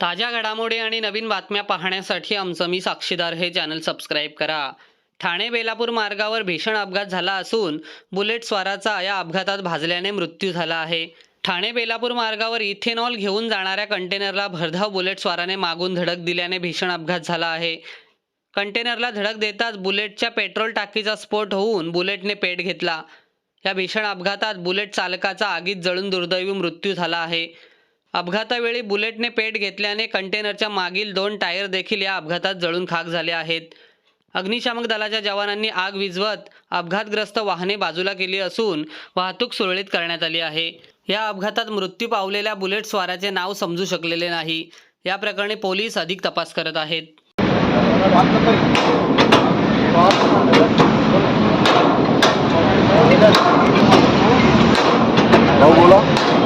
ताज्या घडामोडी आणि नवीन बातम्या पाहण्यासाठी आमचं मी साक्षीदार हे चॅनल सबस्क्राईब करा. ठाणे बेलापूर मार्गावर भीषण अपघात झाला असून बुलेट स्वाराचा या अपघातात भाजल्याने मृत्यू झाला आहे. ठाणे बेलापूर मार्गावर इथेनॉल घेऊन जाणाऱ्या कंटेनरला भरधाव बुलेट स्वाराने मागून धडक दिल्याने भीषण अपघात झाला आहे. कंटेनरला धडक देताच बुलेटच्या पेट्रोल टाकीचा स्फोट होऊन बुलेटने पेट घेतला. या भीषण अपघातात बुलेट चालकाचा आगीत जळून दुर्दैवी मृत्यू झाला आहे. अपघातावेळी बुलेटने पेट घेतल्याने कंटेनरच्या मागील दोन टायर देखील या अपघातात जळून खाक झाले आहेत. अग्निशामक दलाच्या जवानांनी आग विझवत अपघातग्रस्त वाहने बाजूला केली असून वाहतूक सुरळीत करण्यात आली आहे. या अपघातात मृत्यू पावलेल्या बुलेट स्वाराचे नाव समजू शकलेले नाही. या प्रकरणी पोलीस अधिक तपास करत आहेत. बोला.